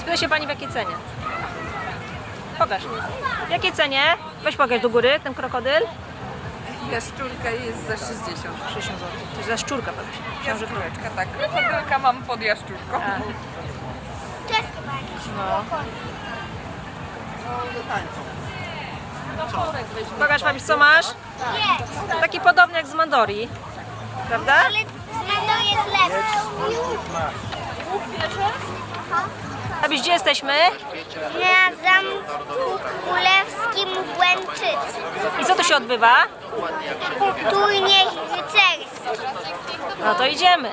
Spyta się pani w jakiej cenie? Pokaż. W jakiej cenie? Weź pokaż do góry ten krokodyl. Jaszczurka jest za 60. 60 zł. To jest za szczurka pewnie. Książę Jaszczureczka, tak. Krokodylka mam pod jaszczurką. No. Pokaż Fabiś, co masz? Taki podobny jak z Mandori. Prawda? ale Mando jest lepszy. Fabiś, gdzie jesteśmy? Na Zamku Królewskim w Łęczycy. I co tu się odbywa? Turniej rycerski. No to idziemy.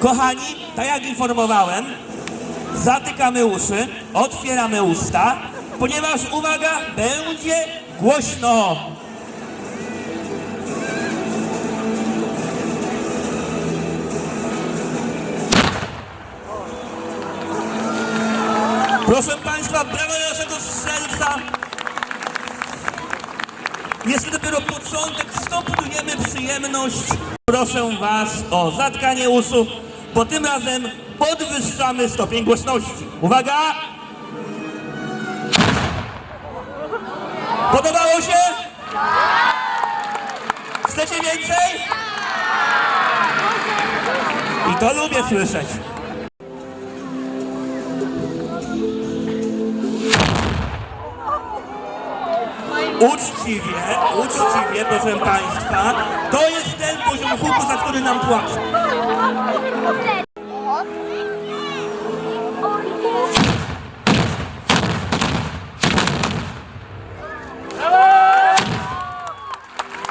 Kochani, tak jak informowałem, zatykamy uszy, otwieramy usta, ponieważ, uwaga, będzie głośno. Proszę Państwa, brawo dla naszego strzelca. Jest to dopiero początek, stopniujemy przyjemność. Proszę Was o zatkanie uszu, bo tym razem podwyższamy stopień głośności. Uwaga! Podobało się? Chcecie więcej? I to lubię słyszeć. Uczciwie, uczciwie, proszę Państwa, to jest ten poziom huku, za który nam płacą.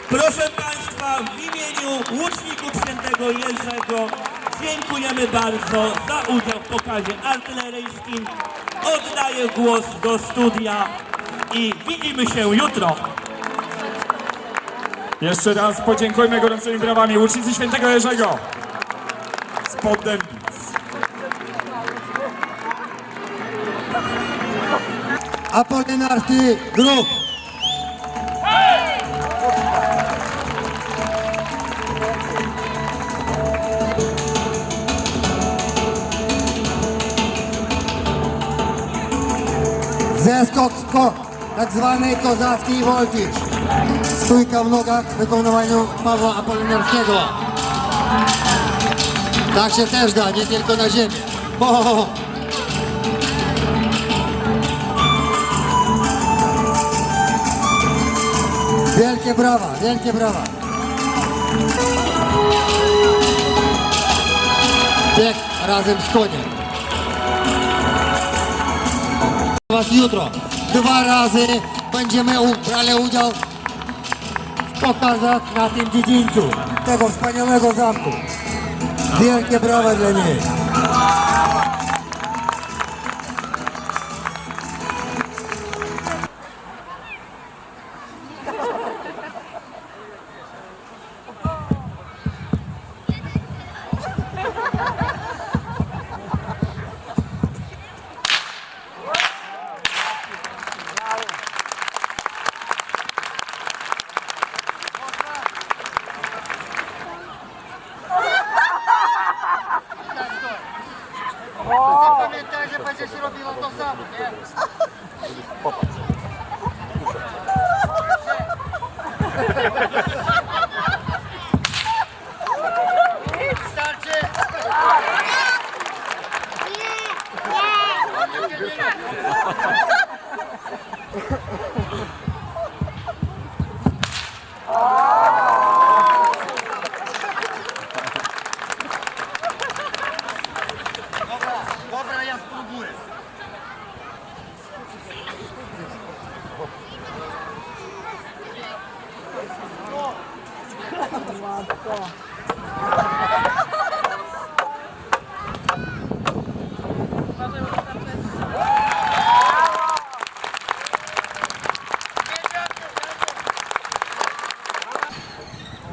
Proszę Państwa, w imieniu łuczników świętego Jerzego dziękujemy bardzo za udział w pokazie artyleryjskim. Oddaję głos do studia i widzimy się jutro. Jeszcze raz podziękujmy gorącymi brawami łucznicy Świętego Jerzego z Poddębic. Apollinarsky Group. Zeskok skok, tak zwany kozacki voltage. Stójka w nogach w wykonywaniu Pawła Apolinarskiego. Tak się też da, nie tylko na ziemię. Ho, ho, ho. Wielkie brawa, wielkie brawa. Bieg razem z koniem. Was jutro dwa razy będziemy brali udział w pokazach na tym dziedzińcu tego wspaniałego zamku. Wielkie brawa dla niej.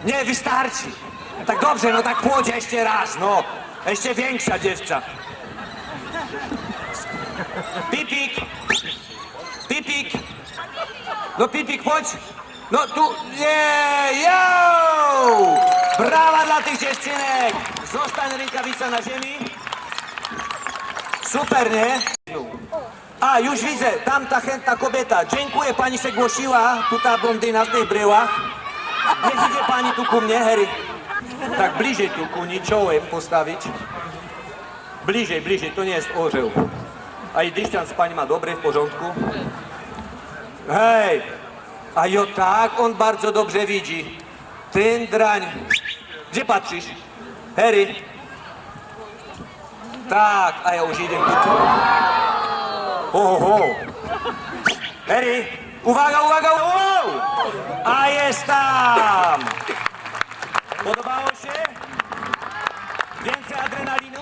Nie, wystarczy. Tak dobrze, no tak płodzie jeszcze raz, no. Jeszcze większa dziewcza. Pipik! Pipik! No Pipik, chodź! No tu, nie, yo! Brawa dla tych dziewczynek! Zostań rękawica na ziemi. Super, nie? A, już widzę, tamta chętna kobieta. Dziękuję, pani się głosiła. Tu ta blondyna w tych bryłach. Niech idzie pani tu ku mnie, Harry. Tak bliżej tu ku niej czołem postawić. Bliżej, bliżej, to nie jest orzeł. A i dystans pani ma dobry, w porządku? Hej! A jo tak, on bardzo dobrze widzi. Ten drań. Gdzie patrzysz? Harry? Tak, a ja już idę. Oho! Harry! Uwaga, uwaga! Wow! A jest tam! Podobało się? Więcej adrenalinu?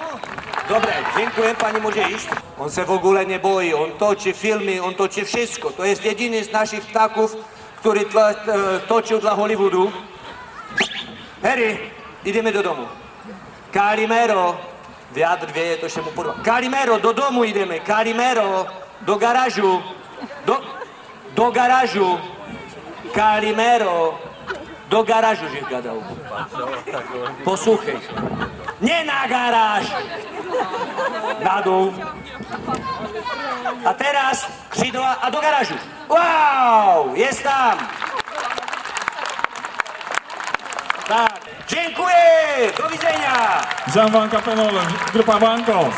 Dobre, dziękuję, pani może iść. On se w ogóle nie boi, on toczy filmy, on toczy wszystko. To jest jedyny z naszych ptaków, ktorý tla, e, točil dla Hollywoodu. Harry, ideme do domu. Karimero, viadr vie, je to ešte mu podva. Karimero, do domu ideme. Karimero, do garážu. Do, do garážu. Karimero, do garážu, že gadal. Posluchej. Nie na garáž! Na dom. A teraz skrzydła, a do garażu. Wow! Jest tam! Tak. Dziękuję! Do widzenia! Jean Van Capenole, grupa Banko.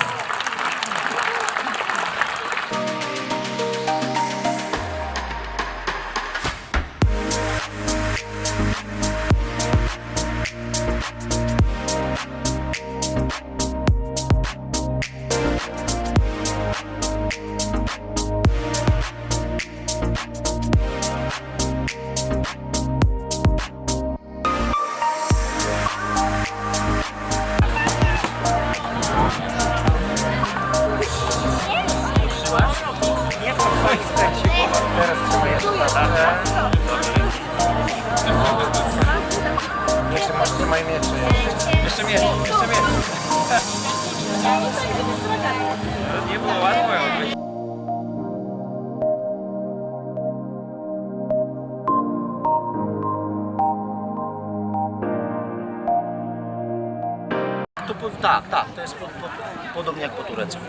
Tak, tak, to jest po, po, podobnie jak po turecku.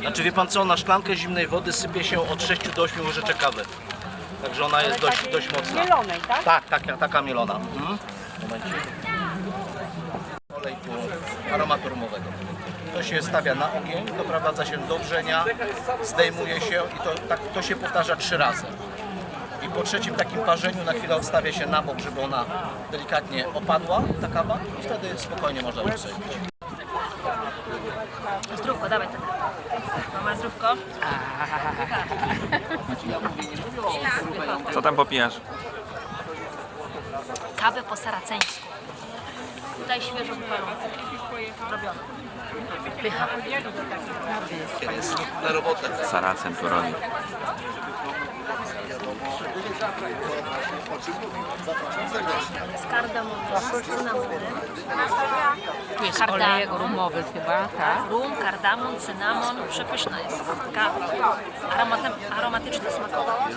Znaczy wie pan co, na szklankę zimnej wody sypie się od 6 do 8 łyżeczek kawy. Także ona jest dość, dość mocna. Mielonej, tak? Tak, tak, taka mielona. Mhm. Momencik. Olejku aromatu rumowego. To się stawia na ogień, doprowadza się do wrzenia, zdejmuje się i to, tak, to się powtarza trzy razy. Po trzecim takim parzeniu na chwilę odstawia się na bok, żeby ona delikatnie opadła, ta kawa i wtedy spokojnie można ją. Zdrówko, dawaj tata. Mama zdrówko. Co tam popijasz? Kawę po saraceńsku. Tutaj świeżo. Zrobione. Pycha. Na robotę. Saracen tu robi. Z kardamonem, z cynamonem. Tu jest Karda- olejek rumowy chyba, tak? Rum, kardamon, cynamon. Przepyszna jest. Taka aromatem, aromatyczna smakowa.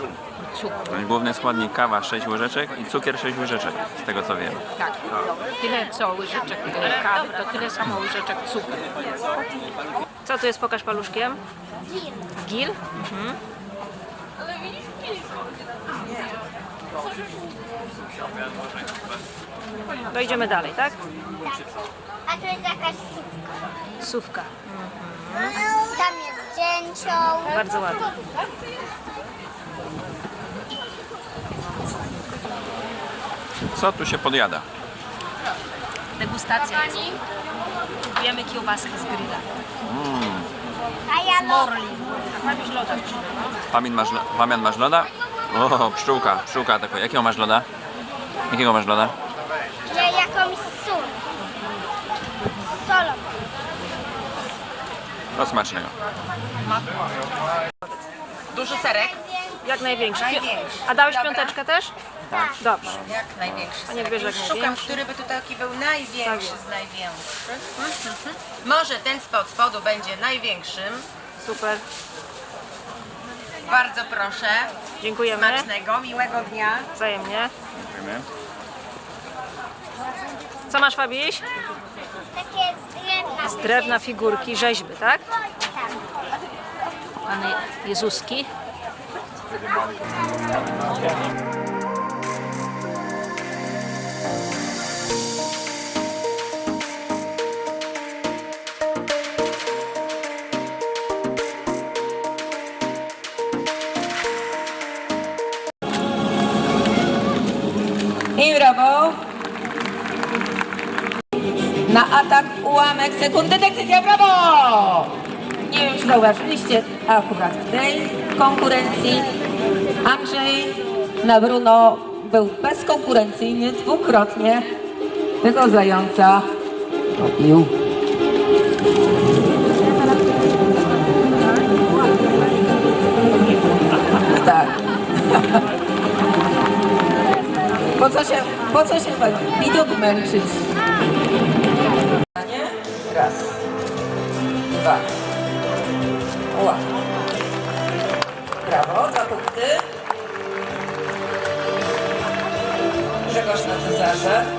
Cukru, No Główny składnik kawa 6 łyżeczek i cukier 6 łyżeczek, z tego co wiem. tak. Tyle co łyżeczek e, kawy, to tyle samo łyżeczek cukru. Co tu jest? Pokaż paluszkiem. Gil. Mhm. To idziemy dalej, tak? A tu jest jakaś sówka. Sówka. Tam jest dzięcioł. Bardzo ładnie. Co tu się podjada? Degustacja jest. Wiemy kiełbaskę z grilla. A ja lo- Morli. A tam już loda Pamięt masz, lo- Pamięt masz loda? O, pszczółka, pszczółka taka. Jakiego masz loda? Jakiego masz loda? ja jakąś sól. Solą. To smacznego. Duży serek? Jak największy. Pi- Największy. A dałeś Dobra. piąteczkę też? Tak. Dobrze. Jak największy A niech serek. bierze jak Już Szukam, największy. który by tu taki był Tak największy jest. z największych. Mhm. Może ten spod spodu będzie największym. Super. Bardzo proszę. Dziękujemy. Smacznego, miłego dnia. Wzajemnie. Dziękujemy. Co masz, Fabiś? Takie z drewna. Z drewna figurki, rzeźby, tak? Mamy Jezuski. Atak ułamek sekundy decyzja, brawo! Nie wiem, czy zauważyliście, akurat w tej konkurencji Andrzej na Bruno był bezkonkurencyjny dwukrotnie. Tego zająca robił. Tak. Po co się, po co się widok męczyć? Nie? Raz. Dwa. Ła. Brawo, dwa punkty. Grzegorz na Cezarze.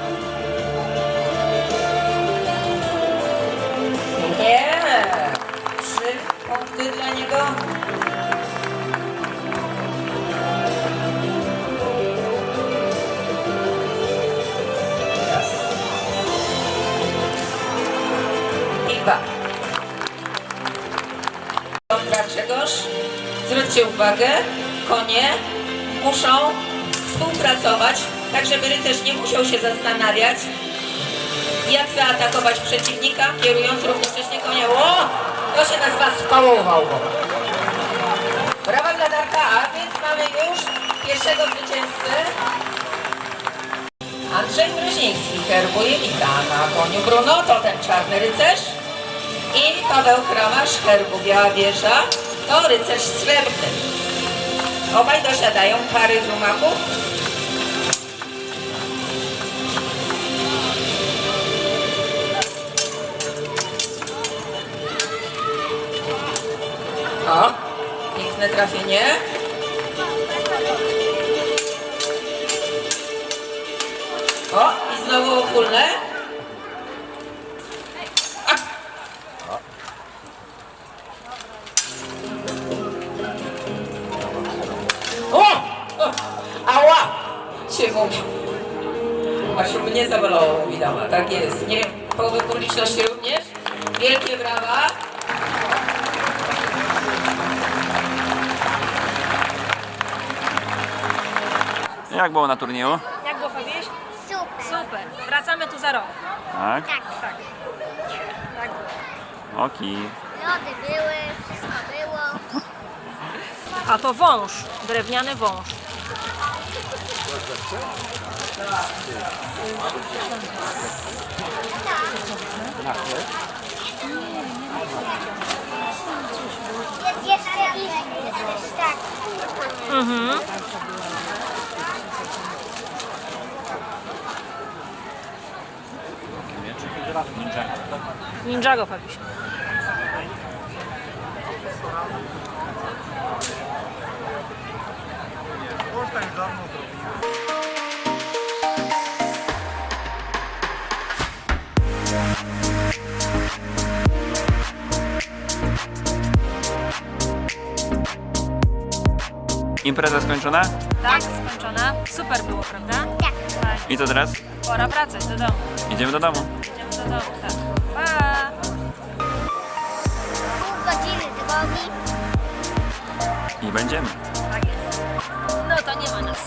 Grzegorz, zwróćcie uwagę, konie muszą współpracować, tak żeby rycerz nie musiał się zastanawiać, jak zaatakować przeciwnika, kierując równocześnie konia. O! To się nazywa spałował. Brawa dla Darka, a więc mamy już pierwszego zwycięzcę. Andrzej Mroziński herbuje wita na koniu Bruno, to ten czarny rycerz. I Paweł Kramarz, herbu Biała Wieża, to rycerz srebrny. Obaj dosiadają pary rumachów. O, piękne trafienie. O, i znowu okulne. Mówi. Aż mnie zabolało, widama, tak jest. Nie wiem, połowy publiczności również. Wielkie brawa. Jak było na turnieju? Jak było, Fabiś? Super. Super. Wracamy tu za rok. Tak? Tak. Tak. Tak było. Oki. Lody były, wszystko było. A to wąż. Drewniany wąż. Jest jeszcze inny, jest też tak. Fabiś. Impreza skończona? Tak, skończona. Super było, prawda? Tak. Tak. I co teraz? Pora wracać do domu. Idziemy do domu. Idziemy do domu, tak. Pa! Pół godziny drogi. I będziemy. Europa nie ma nas.